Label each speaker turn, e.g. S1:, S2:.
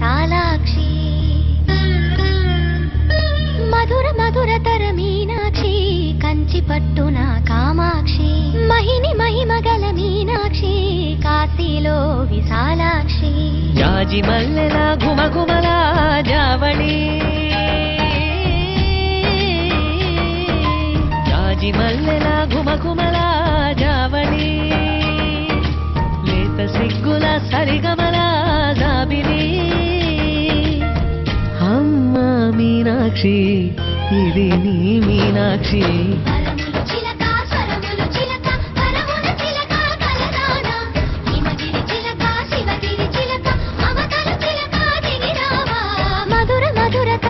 S1: సాలాక్షి. విశాలాక్షి మధుర మధురతర మీనాక్షి కంచి పట్టున కామాక్షి. మహిని మహిమగల మీనాక్షి కాశీలో విశాలాక్షి.
S2: జాజి మల్లెల ఘుమఘుమల జావళి. జాజి మల్లెల ఘుమఘుమల జావళి. లేత సిగ్గుల సరిగమలా అమ్మ మీనాక్షి ఇది నీ మీనాక్షి